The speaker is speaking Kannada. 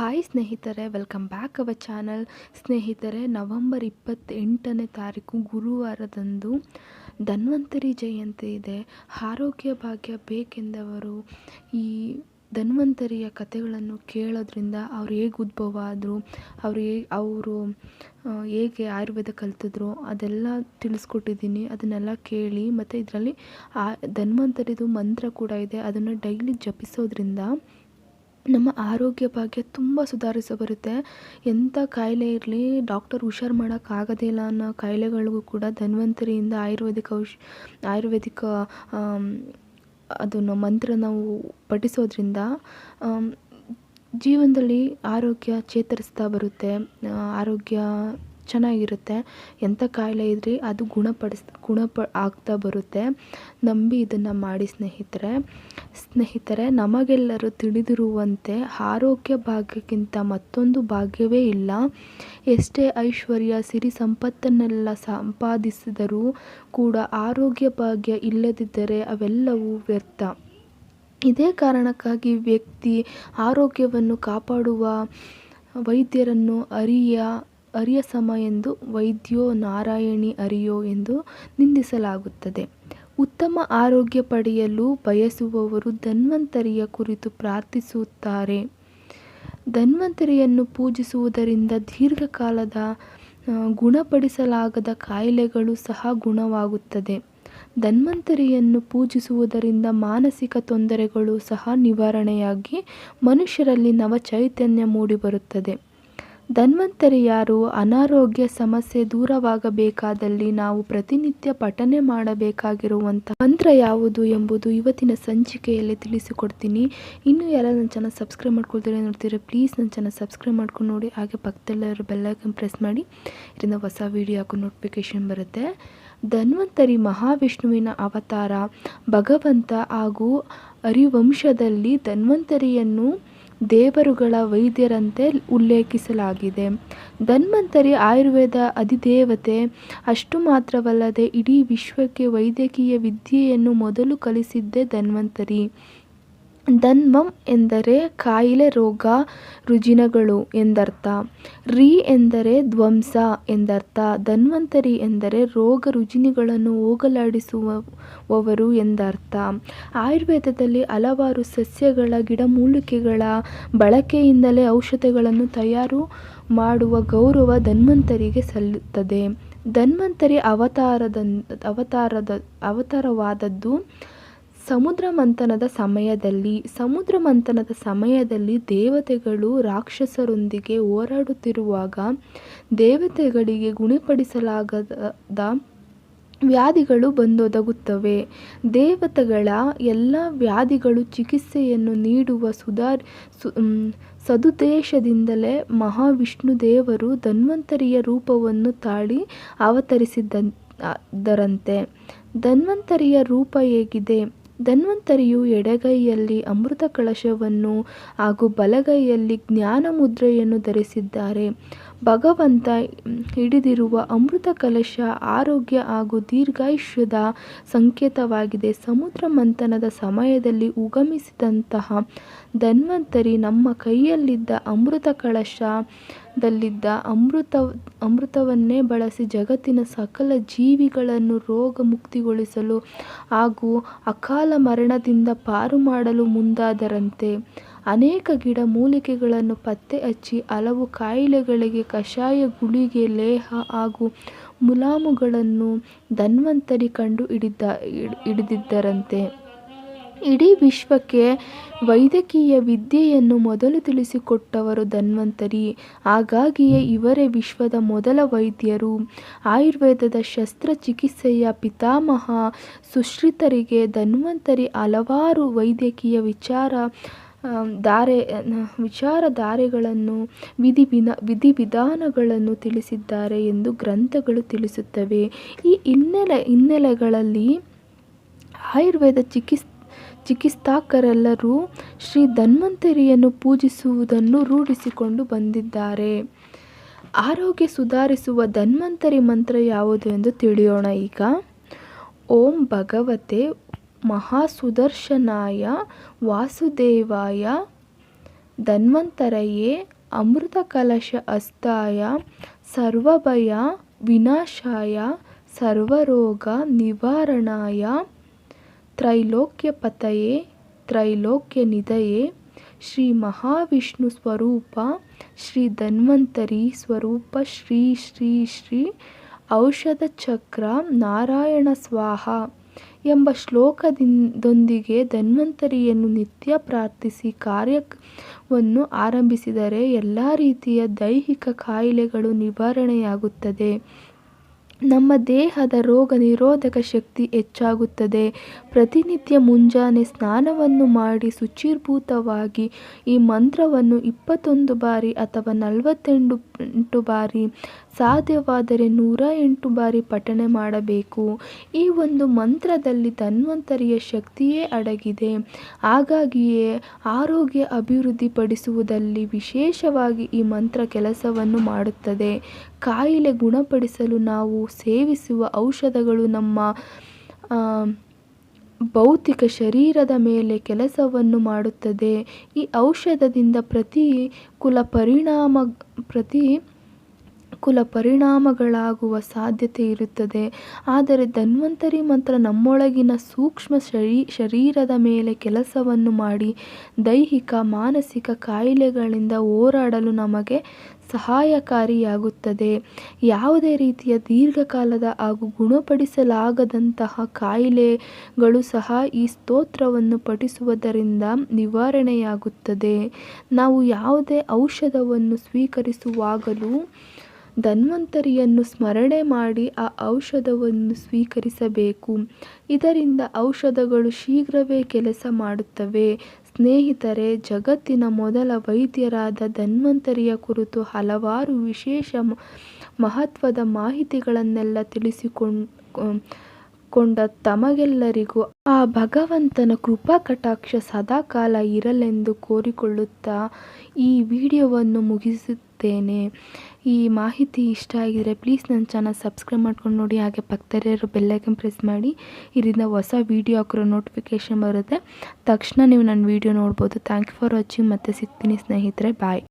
ಹಾಯ್ ಸ್ನೇಹಿತರೆ ವೆಲ್ಕಮ್ ಬ್ಯಾಕ್ ಅವರ್ ಚಾನಲ್ ಸ್ನೇಹಿತರೆ ನವಂಬರ್ ಇಪ್ಪತ್ತೆಂಟನೇ ತಾರೀಕು ಗುರುವಾರದಂದು ಧನ್ವಂತರಿ ಜಯಂತಿ ಇದೆ. ಆರೋಗ್ಯ ಭಾಗ್ಯ ಬೇಕೆಂದವರು ಈ ಧನ್ವಂತರಿಯ ಕಥೆಗಳನ್ನು ಕೇಳೋದ್ರಿಂದ ಅವ್ರು ಹೇಗೆ ಉದ್ಭವ ಆದರು, ಅವ್ರು ಹೇ, ಅವರು ಹೇಗೆ ಆಯುರ್ವೇದ ಕಲ್ತಿದ್ರು ಅದೆಲ್ಲ ತಿಳಿಸ್ಕೊಟ್ಟಿದ್ದೀನಿ. ಅದನ್ನೆಲ್ಲ ಕೇಳಿ ಮತ್ತು ಇದರಲ್ಲಿ ಆ ಧನ್ವಂತರಿದು ಮಂತ್ರ ಕೂಡ ಇದೆ. ಅದನ್ನು ಡೈಲಿ ಜಪಿಸೋದ್ರಿಂದ ನಮ್ಮ ಆರೋಗ್ಯ ಭಾಗ್ಯ ತುಂಬ ಸುಧಾರಿಸ ಬರುತ್ತೆ. ಎಂಥ ಕಾಯಿಲೆ ಇರಲಿ, ಡಾಕ್ಟರ್ ಹುಷಾರು ಮಾಡೋಕ್ಕಾಗೋದೇ ಇಲ್ಲ ಅನ್ನೋ ಕಾಯಿಲೆಗಳಿಗೂ ಕೂಡ ಧನ್ವಂತರಿಯಿಂದ ಆಯುರ್ವೇದಿಕ್ ಔಷ್, ಆಯುರ್ವೇದಿಕ ಅದನ್ನು ಮಂತ್ರ ನಾವು ಪಠಿಸೋದ್ರಿಂದ ಜೀವನದಲ್ಲಿ ಆರೋಗ್ಯ ಚೇತರಿಸ್ತಾ ಬರುತ್ತೆ. ಆರೋಗ್ಯ ಚೆನ್ನಾಗಿರುತ್ತೆ. ಎಂಥ ಕಾಯಿಲೆ ಇದ್ರಿ ಅದು ಗುಣಪಡಿಸ್, ಗುಣಪ, ಆಗ್ತಾ ಬರುತ್ತೆ. ನಂಬಿ ಇದನ್ನು ಮಾಡಿ ಸ್ನೇಹಿತರೆ. ಸ್ನೇಹಿತರೆ, ನಮಗೆಲ್ಲರೂ ತಿಳಿದಿರುವಂತೆ ಆರೋಗ್ಯ ಭಾಗ್ಯಕ್ಕಿಂತ ಮತ್ತೊಂದು ಭಾಗ್ಯವೇ ಇಲ್ಲ. ಎಷ್ಟೇ ಐಶ್ವರ್ಯ, ಸಿರಿ ಸಂಪತ್ತನ್ನೆಲ್ಲ ಸಂಪಾದಿಸಿದರೂ ಕೂಡ ಆರೋಗ್ಯ ಭಾಗ್ಯ ಇಲ್ಲದಿದ್ದರೆ ಅವೆಲ್ಲವೂ ವ್ಯರ್ಥ. ಇದೇ ಕಾರಣಕ್ಕಾಗಿ ವ್ಯಕ್ತಿ ಆರೋಗ್ಯವನ್ನು ಕಾಪಾಡುವ ವೈದ್ಯರನ್ನು ಅರಿಯ ಅರಿಯ ಸಮ ಎಂದು ವೈದ್ಯೋ ನಾರಾಯಣಿ ಅರಿಯೋ ಎಂದು ನಿಂದಿಸಲಾಗುತ್ತದೆ. ಉತ್ತಮ ಆರೋಗ್ಯ ಪಡೆಯಲು ಬಯಸುವವರು ಧನ್ವಂತರಿಯ ಕುರಿತು ಪ್ರಾರ್ಥಿಸುತ್ತಾರೆ. ಧನ್ವಂತರಿಯನ್ನು ಪೂಜಿಸುವುದರಿಂದ ದೀರ್ಘಕಾಲದ ಗುಣಪಡಿಸಲಾಗದ ಕಾಯಿಲೆಗಳು ಸಹ ಗುಣವಾಗುತ್ತದೆ. ಧನ್ವಂತರಿಯನ್ನು ಪೂಜಿಸುವುದರಿಂದ ಮಾನಸಿಕ ತೊಂದರೆಗಳು ಸಹ ನಿವಾರಣೆಯಾಗಿ ಮನುಷ್ಯರಲ್ಲಿ ನವ ಚೈತನ್ಯ ಮೂಡಿಬರುತ್ತದೆ. ಧನ್ವಂತರಿ ಯಾರು ಅನಾರೋಗ್ಯ ಸಮಸ್ಯೆ ದೂರವಾಗಬೇಕಾದಲ್ಲಿ ನಾವು ಪ್ರತಿನಿತ್ಯ ಪಠನೆ ಮಾಡಬೇಕಾಗಿರುವಂಥ ಮಂತ್ರ ಯಾವುದು ಎಂಬುದು ಇವತ್ತಿನ ಸಂಚಿಕೆಯಲ್ಲಿ ತಿಳಿಸಿಕೊಡ್ತೀನಿ. ಇನ್ನೂ ಯಾರು ನನ್ನ ಚಾನಲ್ ಸಬ್ಸ್ಕ್ರೈಬ್ ಮಾಡ್ಕೊಳ್ತೀರಾ ನೋಡ್ತೀರ ಪ್ಲೀಸ್ ನನ್ನ ಚಾನಲ್ ಸಬ್ಸ್ಕ್ರೈಬ್ ಮಾಡ್ಕೊಂಡು ನೋಡಿ. ಹಾಗೆ ಪಕ್ಕದಲ್ಲಿರೋ ಬೆಲ್ಲೈಕನ್ ಪ್ರೆಸ್ ಮಾಡಿ. ಇದರಿಂದ ಹೊಸ ವಿಡಿಯೋ ಹಾಕೋ ನೋಟಿಫಿಕೇಷನ್ ಬರುತ್ತೆ. ಧನ್ವಂತರಿ ಮಹಾವಿಷ್ಣುವಿನ ಅವತಾರ ಭಗವಂತ ಹಾಗೂ ಹರಿವಂಶದಲ್ಲಿ ಧನ್ವಂತರಿಯನ್ನು ದೇವರುಗಳ ವೈದ್ಯರಂತೆ ಉಲ್ಲೇಖಿಸಲಾಗಿದೆ. ಧನ್ವಂತರಿ ಆಯುರ್ವೇದ ಅಧಿದೇವತೆ, ಅಷ್ಟು ಮಾತ್ರವಲ್ಲದೆ ಇಡೀ ವಿಶ್ವಕ್ಕೆ ವೈದ್ಯಕೀಯ ವಿದ್ಯೆಯನ್ನು ಮೊದಲು ಕಲಿಸಿದ್ದೇ ಧನ್ವಂತರಿ. ಧನ್ವಂ ಎಂದರೆ ಕಾಯಿಲೆ, ರೋಗ, ರುಜಿನಗಳು ಎಂದರ್ಥ. ರೀ ಎಂದರೆ ಧ್ವಂಸ ಎಂದರ್ಥ. ಧನ್ವಂತರಿ ಎಂದರೆ ರೋಗ, ರುಜಿನಿಗಳನ್ನು ಹೋಗಲಾಡಿಸುವವರು ಎಂದರ್ಥ. ಆಯುರ್ವೇದದಲ್ಲಿ ಹಲವಾರು ಸಸ್ಯಗಳ ಗಿಡಮೂಲಿಕೆಗಳ ಬಳಕೆಯಿಂದಲೇ ಔಷಧಗಳನ್ನು ತಯಾರು ಮಾಡುವ ಗೌರವ ಧನ್ವಂತರಿಗೆ ಸಲ್ಲುತ್ತದೆ. ಧನ್ವಂತರಿ ಅವತಾರದ ಅವತಾರದ, ಅವತಾರವಾದದ್ದು ಸಮುದ್ರ ಮಂಥನದ ಸಮಯದಲ್ಲಿ, ಸಮುದ್ರ ಮಂಥನದ ಸಮಯದಲ್ಲಿ ದೇವತೆಗಳು ರಾಕ್ಷಸರೊಂದಿಗೆ ಹೋರಾಡುತ್ತಿರುವಾಗ ದೇವತೆಗಳಿಗೆ ಗುಣಪಡಿಸಲಾಗದ ವ್ಯಾಧಿಗಳು ಬಂದೊದಗುತ್ತವೆ. ದೇವತೆಗಳ ಎಲ್ಲ ವ್ಯಾಧಿಗಳು ಚಿಕಿತ್ಸೆಯನ್ನು ನೀಡುವ ಸುಧಾರ್ ಸದುದ್ದೇಶದಿಂದಲೇ ಮಹಾವಿಷ್ಣು ದೇವರು ಧನ್ವಂತರಿಯ ರೂಪವನ್ನು ತಾಳಿ ಅವತರಿಸಿದ್ದರಂತೆ ಧನ್ವಂತರಿಯ ರೂಪ ಹೇಗಿದೆ? ಧನ್ವಂತರಿಯು ಎಡಗೈಯಲ್ಲಿ ಅಮೃತ ಕಳಶವನ್ನು ಹಾಗೂ ಬಲಗೈಯಲ್ಲಿ ಜ್ಞಾನ ಮುದ್ರೆಯನ್ನು ಧರಿಸಿದ್ದಾರೆ. ಭಗವಂತ ಹಿಡಿದಿರುವ ಅಮೃತ ಕಲಶ ಆರೋಗ್ಯ ಹಾಗೂ ದೀರ್ಘಾಯುಷ್ಯದ ಸಂಕೇತವಾಗಿದೆ. ಸಮುದ್ರ ಮಂಥನದ ಸಮಯದಲ್ಲಿ ಉಗಮಿಸಿದಂತಹ ಧನ್ವಂತರಿ ನಮ್ಮ ಕೈಯಲ್ಲಿದ್ದ ಅಮೃತ ಕಳಶದಲ್ಲಿದ್ದ ಅಮೃತ, ಅಮೃತವನ್ನೇ ಬಳಸಿ ಜಗತ್ತಿನ ಸಕಲ ಜೀವಿಗಳನ್ನು ರೋಗ ಮುಕ್ತಿಗೊಳಿಸಲು ಹಾಗೂ ಅಕಾಲ ಮರಣದಿಂದ ಪಾರು ಮಾಡಲು ಮುಂದಾದರಂತೆ ಅನೇಕ ಗಿಡ ಮೂಲಿಕೆಗಳನ್ನು ಪತ್ತೆ ಹಚ್ಚಿ ಹಲವು ಕಾಯಿಲೆಗಳಿಗೆ ಕಷಾಯ, ಗುಳಿಗೆ ಲೇಹ ಹಾಗೂ ಮುಲಾಮುಗಳನ್ನು ಧನ್ವಂತರಿ ಕಂಡು ಹಿಡಿದ, ಹಿಡಿದಿದ್ದರಂತೆ. ಇಡೀ ವಿಶ್ವಕ್ಕೆ ವೈದ್ಯಕೀಯ ವಿದ್ಯೆಯನ್ನು ಮೊದಲು ತಿಳಿಸಿಕೊಟ್ಟವರು ಧನ್ವಂತರಿ. ಹಾಗಾಗಿಯೇ ಇವರೇ ವಿಶ್ವದ ಮೊದಲ ವೈದ್ಯರು. ಆಯುರ್ವೇದದ ಶಸ್ತ್ರಚಿಕಿತ್ಸೆಯ ಪಿತಾಮಹ ಸುಶ್ರಿತರಿಗೆ ಧನ್ವಂತರಿ ಹಲವಾರು ವೈದ್ಯಕೀಯ ವಿಚಾರ ಧಾರೆ ವಿಚಾರಧಾರೆಗಳನ್ನು, ವಿಧಿ ವಿನ, ವಿಧಿವಿಧಾನಗಳನ್ನು ತಿಳಿಸಿದ್ದಾರೆ ಎಂದು ಗ್ರಂಥಗಳು ತಿಳಿಸುತ್ತವೆ. ಈ ಹಿನ್ನೆಲೆ, ಹಿನ್ನೆಲೆಗಳಲ್ಲಿ ಆಯುರ್ವೇದ ಚಿಕಿತ್ಸೆ ಚಿಕಿತ್ಸಕರೆಲ್ಲರೂ ಶ್ರೀ ಧನ್ವಂತರಿಯನ್ನು ಪೂಜಿಸುವುದನ್ನು ರೂಢಿಸಿಕೊಂಡು ಬಂದಿದ್ದಾರೆ. ಆರೋಗ್ಯ ಸುಧಾರಿಸುವ ಧನ್ವಂತರಿ ಮಂತ್ರ ಯಾವುದು ಎಂದು ತಿಳಿಯೋಣ ಈಗ. ಓಂ ಭಗವತೆ ಮಹಾಸುದರ್ಶನಾಯ ವಾಸುದೇವಾಯ ಧನ್ವಂತರಯೇ ಅಮೃತಕಲಶ ಅಸ್ತಾಯ ಸರ್ವಭಯ ವಿನಾಶಾಯ ಸರ್ವರೋಗ ನಿವಾರಣಾಯ ತ್ರೈಲೋಕ್ಯಪತಯೇ ತ್ರೈಲೋಕ್ಯನಿಧಯೇ, ಶ್ರೀ ಮಹಾವಿಷ್ಣು ಸ್ವರೂಪ, ಶ್ರೀ ಧನ್ವಂತರಿ ಸ್ವರೂಪ, ಶ್ರೀ ಶ್ರೀ ಶ್ರೀ ಔಷಧ ಚಕ್ರ, ನಾರಾಯಣ ಸ್ವಾಹ ಎಂಬ ಶ್ಲೋಕದಿಂದೊಂದಿಗೆ ಧನ್ವಂತರಿಯನ್ನು ನಿತ್ಯ ಪ್ರಾರ್ಥಿಸಿ ಕಾರ್ಯವನ್ನು ಆರಂಭಿಸಿದರೆ ಎಲ್ಲ ರೀತಿಯ ದೈಹಿಕ ಕಾಯಿಲೆಗಳು ನಿವಾರಣೆಯಾಗುತ್ತದೆ. ನಮ್ಮ ದೇಹದ ರೋಗ ನಿರೋಧಕ ಶಕ್ತಿ ಹೆಚ್ಚಾಗುತ್ತದೆ. ಪ್ರತಿನಿತ್ಯ ಮುಂಜಾನೆ ಸ್ನಾನವನ್ನು ಮಾಡಿ ಶುಚಿರ್ಭೂತವಾಗಿ ಈ ಮಂತ್ರವನ್ನು ಇಪ್ಪತ್ತೊಂದು ಬಾರಿ ಅಥವಾ ನಲವತ್ತೆಂಟು ಎಂಟು ಬಾರಿ, ಸಾಧ್ಯವಾದರೆ ನೂರ ಎಂಟು ಬಾರಿ ಪಠಣೆ ಮಾಡಬೇಕು. ಈ ಒಂದು ಮಂತ್ರದಲ್ಲಿ ಧನ್ವಂತರಿಯ ಶಕ್ತಿಯೇ ಅಡಗಿದೆ. ಹಾಗಾಗಿಯೇ ಆರೋಗ್ಯ ಅಭಿವೃದ್ಧಿಪಡಿಸುವುದಲ್ಲಿ ವಿಶೇಷವಾಗಿ ಈ ಮಂತ್ರ ಕೆಲಸವನ್ನು ಮಾಡುತ್ತದೆ. ಕಾಯಿಲೆ ಗುಣಪಡಿಸಲು ನಾವು ಸೇವಿಸುವ ಔಷಧಗಳು ನಮ್ಮ ಭೌತಿಕ ಶರೀರದ ಮೇಲೆ ಕೆಲಸವನ್ನು ಮಾಡುತ್ತದೆ. ಈ ಔಷಧದಿಂದ ಪ್ರತಿ ಕುಲ ಪರಿಣಾಮ ಪ್ರತಿ ಕುಲ ಪರಿಣಾಮಗಳಾಗುವ ಸಾಧ್ಯತೆ ಇರುತ್ತದೆ. ಆದರೆ ಧನ್ವಂತರಿ ಮಂತ್ರ ನಮ್ಮೊಳಗಿನ ಸೂಕ್ಷ್ಮ ಶರೀ, ಶರೀರದ ಮೇಲೆ ಕೆಲಸವನ್ನು ಮಾಡಿ ದೈಹಿಕ, ಮಾನಸಿಕ ಕಾಯಿಲೆಗಳಿಂದ ಹೋರಾಡಲು ನಮಗೆ ಸಹಾಯಕಾರಿಯಾಗುತ್ತದೆ. ಯಾವುದೇ ರೀತಿಯ ದೀರ್ಘಕಾಲದ ಹಾಗೂ ಗುಣಪಡಿಸಲಾಗದಂತಹ ಕಾಯಿಲೆಗಳು ಸಹ ಈ ಸ್ತೋತ್ರವನ್ನು ಪಠಿಸುವುದರಿಂದ ನಿವಾರಣೆಯಾಗುತ್ತದೆ. ನಾವು ಯಾವುದೇ ಔಷಧವನ್ನು ಸ್ವೀಕರಿಸುವಾಗಲೂ ಧನ್ವಂತರಿಯನ್ನು ಸ್ಮರಣೆ ಮಾಡಿ ಆ ಔಷಧವನ್ನು ಸ್ವೀಕರಿಸಬೇಕು. ಇದರಿಂದ ಔಷಧಗಳು ಶೀಘ್ರವೇ ಕೆಲಸ ಮಾಡುತ್ತವೆ. ಸ್ನೇಹಿತರೆ, ಜಗತ್ತಿನ ಮೊದಲ ವೈದ್ಯರಾದ ಧನ್ವಂತರಿಯ ಕುರಿತು ಹಲವಾರು ವಿಶೇಷ ಮಹತ್ವದ ಮಾಹಿತಿಗಳನ್ನೆಲ್ಲ ತಿಳಿಸಿಕೊಂಡ ತಮಗೆಲ್ಲರಿಗೂ ಆ ಭಗವಂತನ ಕೃಪಾ ಕಟಾಕ್ಷ ಸದಾಕಾಲ ಇರಲೆಂದು ಕೋರಿಕೊಳ್ಳುತ್ತಾ ಈ ವಿಡಿಯೋವನ್ನು ಮುಗಿಸುತ್ತೇನೆ ಈ ಮಾಹಿತಿ ಇಷ್ಟ ಆಗಿದರೆ ಪ್ಲೀಸ್ ನನ್ನ ಚಾನಲ್ ಸಬ್ಸ್ಕ್ರೈಬ್ ಮಾಡ್ಕೊಂಡು ನೋಡಿ. ಹಾಗೆ ಪಕ್ಕದಲ್ಲಿರೋ ಬೆಲ್ಲೈಕನ್ ಪ್ರೆಸ್ ಮಾಡಿ. ಇದರಿಂದ ಹೊಸ ವೀಡಿಯೋ ಹಾಕಿರೋ ನೋಟಿಫಿಕೇಷನ್ ಬರುತ್ತೆ. ತಕ್ಷಣ ನೀವು ನನ್ನ ವೀಡಿಯೋ ನೋಡ್ಬೋದು. ಥ್ಯಾಂಕ್ ಯು ಫಾರ್ ವಾಚಿಂಗ್ ಮತ್ತೆ ಸಿಗ್ತೀನಿ ಸ್ನೇಹಿತರೆ. ಬಾಯ್